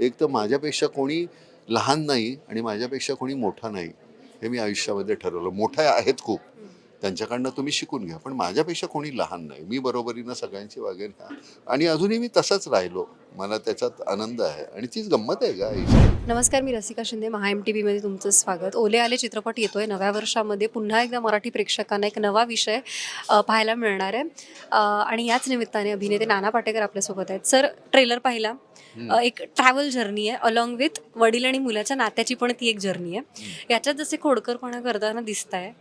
एक तर माझ्यापेक्षा कोणी लहान नाही आणि माझ्यापेक्षा कोणी मोठा नाही हे मी आयुष्यामध्ये ठरवलं. मोठ्या आहेत खूप. त्यांच्याकडनं तुम्ही शिकून घ्या. पण माझ्यापेक्षा कोणी लहान नाही. मी बरोबरीनं सगळ्यांची वागेन का आणि अजूनही मी तसाच राहिलो. मला त्याच्यात आनंद आहे. आणि तीच गंमत आहे का नमस्कार मी रसिका शिंदे. महा एम टी व्हीमध्ये तुमचं स्वागत. ओले आले चित्रपट येतोय. नव्या वर्षामध्ये पुन्हा एकदा मराठी प्रेक्षकांना एक नवा विषय पाहायला मिळणार आहे. आणि याच निमित्ताने अभिनेते नाना पाटेकर आपल्यासोबत आहेत. सर ट्रेलर पाहिला. एक ट्रॅव्हल जर्नी आहे. अलॉंग विथ वडील आणि मुलाच्या नात्याची पण ती एक जर्नी आहे. याच्यात जसे खोडकरपणा करताना दिसत आहे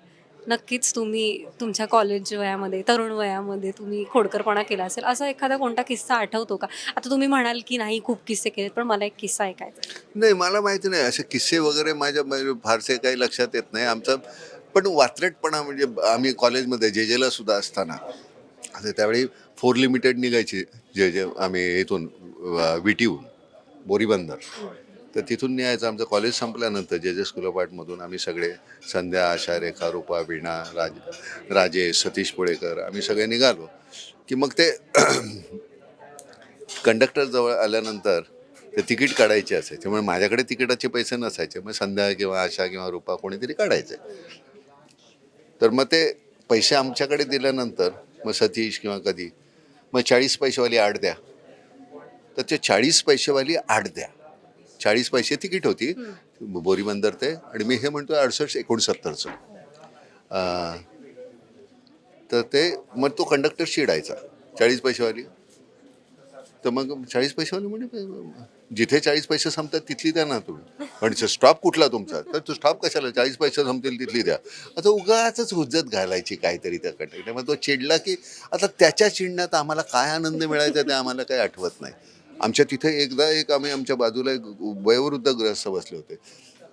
नक्कीच तुम्ही तुमच्या कॉलेज वयामध्ये तरुण वयामध्ये तुम्ही खोडकरपणा केला असेल असा एखादा कोणता किस्सा आठवतो का? आता तुम्ही म्हणाल की नाही खूप किस्से केलेत पण मला एक किस्सा ऐकायचा आहे. नाही मला माहिती नाही असे किस्से वगैरे माझ्या म्हणजे फारसे काही लक्षात येत नाही आमचं. पण वात्रटपणा म्हणजे आम्ही कॉलेजमध्ये जे जेला सुद्धा असताना असं त्यावेळी फोर लिमिटेड निघायची जे जे आम्ही इथून विटीहून बोरीबंदर. तर तिथून न्यायचं. आमचं कॉलेज संपल्यानंतर जे जे स्कूल ऑफ आर्टमधून आम्ही सगळे संध्या आशा रेखा रूपा वीणा राज राजेश सतीश पुळेकर आम्ही सगळे निघालो. की मग ते कंडक्टरजवळ आल्यानंतर ते तिकीट काढायचे असायचे. त्यामुळे माझ्याकडे तिकिटाचे पैसे नसायचे. मग संध्या किंवा आशा किंवा रूपा कोणीतरी काढायचे. तर मग ते पैसे आमच्याकडे दिल्यानंतर मग सतीश किंवा कधी मग चाळीस पैसेवाली आड द्या. तर ते चाळीस पैसेवाली आड द्या. चाळीस पैसे तिकीट होती. बोरीबंदर ते. आणि मी हे म्हणतो अडसष्ट एकोणसत्तरचं. तर ते मग तो कंडक्टर चिडायचा चाळीस पैसेवाली. तर मग चाळीस पैसेवाली म्हणजे जिथे चाळीस पैसे संपतात तिथली द्या ना तुम्ही. पण स्टॉप कुठला तुमचा? तर तो स्टॉप कशाला? चाळीस पैसे संपतील तिथली द्या. आता उगाच हुज्जत घालायची काहीतरी त्या कंडक्टर मग तो चिडला की आता त्याच्या चिडण्यात आम्हाला काय आनंद मिळायचा ते आम्हाला काही आठवत नाही. आमच्या तिथे एकदा एक आम्ही आमच्या बाजूला एक वयोवृद्ध ग्रस्त बसले होते.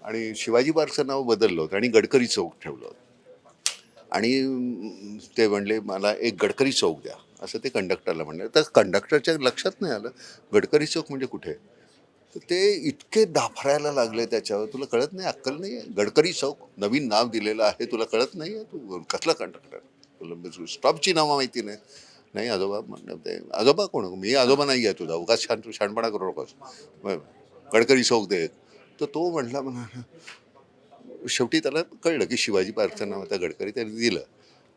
आणि शिवाजी पार्कचं नाव बदललं होतं आणि गडकरी चौक ठेवलं होतं. आणि ते म्हणले मला एक गडकरी चौक द्या. असं ते कंडक्टरला म्हणले. तर कंडक्टरच्या लक्षात नाही आलं गडकरी चौक म्हणजे कुठे? तर ते इतके दाफरायला लागले त्याच्यावर. तुला कळत नाही अक्कल नाही आहे गडकरी चौक नवीन नाव दिलेलं आहे तुला कळत नाही आहे तू कसला कंडक्टर? तुला स्टॉपची नावं माहिती नाही. नाही आजोबा म्हणलं ते आजोबा कोण? मी आजोबा नाही आहे तुझा. उगाच छान तू शहाणपणा करू नकोस. गडकरी चौक दे. तर तो म्हटला म्हणा शेवटी त्याला कळलं की शिवाजी पार्कचं नाव आता गडकरी त्याने दिलं.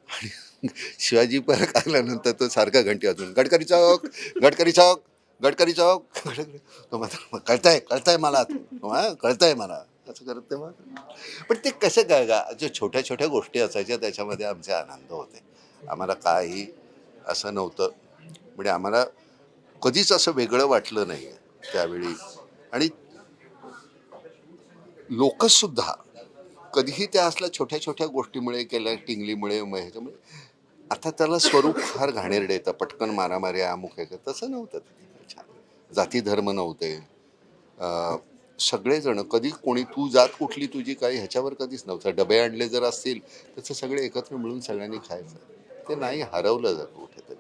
आणि शिवाजी पार्क आल्यानंतर तो सारखा घंटी वाजून गडकरी चौक गडकरी चौक गडकरी चौक. गडकरी तो म्हणतो कळताय कळताय मला. हां कळताय मला. असं करत तेव्हा पण ते कसं काय का ज्या छोट्या छोट्या गोष्टी असायच्या त्याच्यामध्ये आमचे आनंद होते. आम्हाला काही असं नव्हतं. म्हणजे आम्हाला कधीच असं वेगळं वाटलं नाही त्यावेळी. आणि लोकसुद्धा कधीही त्या असल्या छोट्या छोट्या गोष्टीमुळे केल्या टिंगलीमुळे मग ह्याच्यामुळे आता त्याला स्वरूप फार घाणेरडे येतं. पटकन मारामारी अमुक आहे का तसं नव्हतं. छान जाती धर्म नव्हते. सगळेजण कधी कोणी तू जात कुठली तुझी काही ह्याच्यावर कधीच नव्हतं. डबे आणले जर असतील तर सगळे एकत्र मिळून सगळ्यांनी खायचं. ते नाही हरवलं जातं कुठेतरी.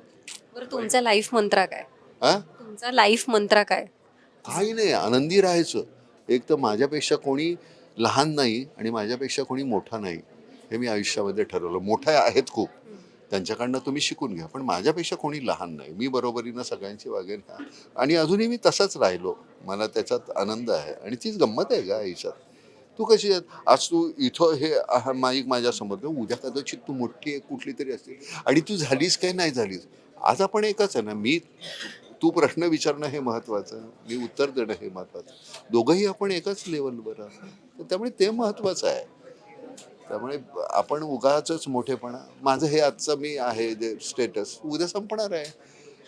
बरं तुमचा लाईफ मंत्रा काय? हां? तुमचा लाईफ मंत्रा काय? काही नाही आनंदी राहायचं. एक तर माझ्यापेक्षा कोणी लहान नाही आणि माझ्यापेक्षा कोणी मोठा नाही हे मी आयुष्यामध्ये ठरवलं. मोठ्या आहेत खूप. त्यांच्याकडनं तुम्ही शिकून घ्या पण माझ्यापेक्षा कोणी लहान नाही. मी बरोबरीनं सगळ्यांची वागेन. आणि अजूनही मी तसाच राहिलो. मला त्याच्यात आनंद आहे आणि तीच गंमत आहे का आयुष्यात. तू कशी आहे आज तू इथं हे माईक माझ्यासमोर उद्या कदाचित तू मोठी आहे कुठली तरी असतील आणि तू झालीस काय नाही झालीस? आज आपण एकच आहे ना मी तू प्रश्न विचारणं हे महत्त्वाचं मी उत्तर देणं हे महत्त्वाचं दोघंही आपण एकाच लेवलवर आहोत. तर त्यामुळे ते महत्त्वाचं आहे. त्यामुळे आपण उगाच मोठेपणा माझं हे आजचं मी आहे जे स्टेटस उद्या संपणार आहे.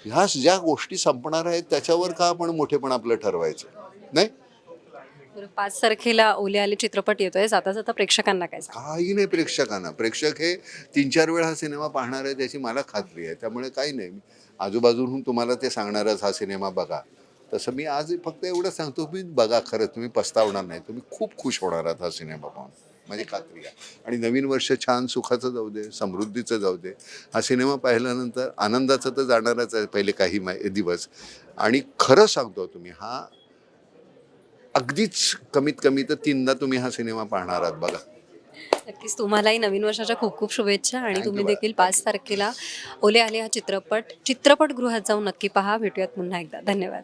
ह्या ज्या गोष्टी संपणार आहेत त्याच्यावर का आपण मोठेपण आपलं ठरवायचं? नाही? बरं पाच तारखेला ओले आले चित्रपट येतोय. जाता जाता प्रेक्षकांना काय सांगा काही नाही प्रेक्षकांना. प्रेक्षक हे तीन चार वेळा हा सिनेमा पाहणार आहे त्याची मला खात्री आहे. त्यामुळे काही नाही. मी आजूबाजूहून तुम्हाला ते सांगणारच हा सिनेमा बघा. तसं मी आज फक्त एवढं सांगतो की बघा खरं तुम्ही पस्तावणार नाही. तुम्ही खूप खुश होणार आहात हा सिनेमा पाहून. माझी खात्री आहे. आणि नवीन वर्ष छान सुखाचं जाऊ दे समृद्धीचं जाऊ दे. हा सिनेमा पाहिल्यानंतर आनंदाचं तर जाणारच आहे पहिले काही मा दिवस. आणि खरं सांगतो तुम्ही हा अगदीच कमीत कमी तर तीनदा तुम्ही हा सिनेमा पाहणार आहात बघा. नक्कीच तुम्हालाही नवीन वर्षाच्या खूप खूप शुभेच्छा आणि तुम्ही. देखील पाच तारखेला ओले आले हा चित्रपट चित्रपटगृहात जाऊन नक्की पहा. भेटूयात पुन्हा एकदा. धन्यवाद.